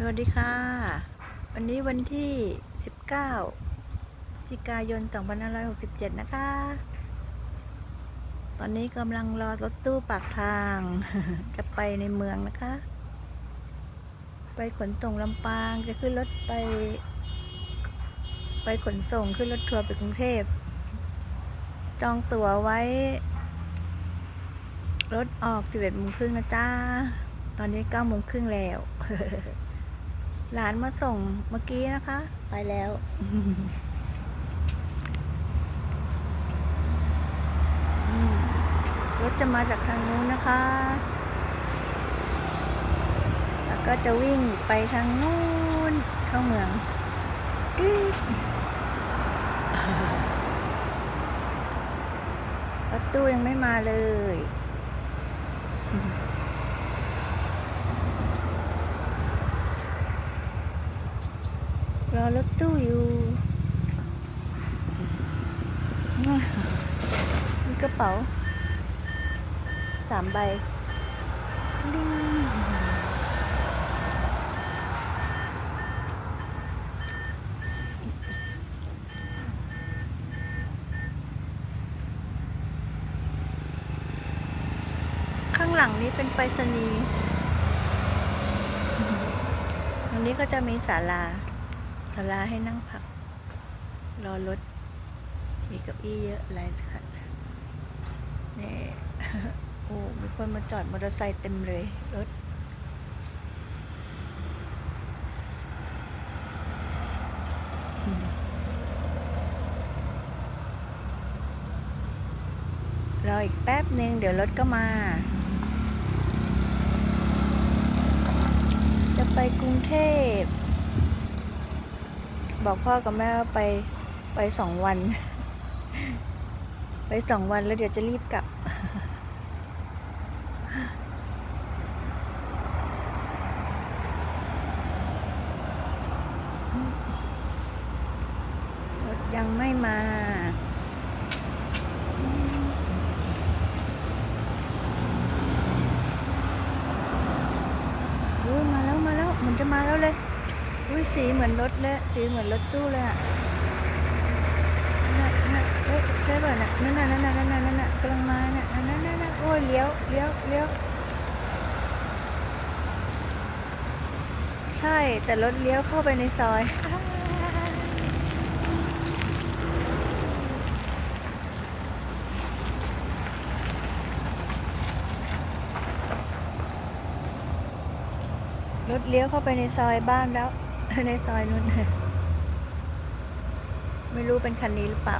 สวัสดีค่ะ วันนี้วันที่ 19พฤศจิกายน 2567 นะคะ ตอนนี้กำลังรอรถตู้ปากทาง จะไปในเมืองนะคะ ไปขนส่งลำปางจะขึ้นรถไป ไปขนส่งขึ้นรถทัวร์ไปกรุงเทพ จองตั๋วไว้ รถออก 11โมงครึ่งนะจ้าตอนนี้9โมงครึ่งแล้ว หลานมาส่งเมื่อกี้นะคะ ไปแล้ว รถจะมาจากทางนู้นนะคะ แล้วก็จะวิ่งไปทางนู้นเข้าเมืองรถตู้ยังไม่มาเลย รอรถตู้อยู่มีกระเป๋าสามใบดิ้งข้างหลังนี้เป็นไปรษณีย์ตรงนี้ก็จะมีศาลาาลาให้นั่งพัก รอรถ มีก้าอี้เยอะหลายคันนี่โอ้ มีคนมาจอดมอเตอร์ไซค์เต็มเลยรถ รออีกแป๊บหนึ่งเดี๋ยวรถก็มา จะไปกรุงเทพ บอกพ่อกับแม่ว่าไปไปสองวัน ไปสองวันแล้วเดี๋ยวจะรีบกลับ รถยังไม่มาอุ้ยมาแล้วมาแล้ว มันจะมาแล้วเลย อุ้ยสีเหมือนรถเลยสีเหมือนรถตู้เลยอะน่ะน่ะเอ๊ะใช่ป่ะน่ะนั่นน่ะนั่นน่ะนั่นน่ะนั่นน่ะกำลังมาน่ะนั่นน่ะนั่นน่ะโอ้ยเลี้ยวเลี้ยวเลี้ยวใช่ แต่รถเลี้ยวเข้าไปในซอยรถเลี้ยวเข้าไปในซอยบ้านแล้ว ในซอยนู้นไม่รู้เป็นคันนี้หรือเปล่า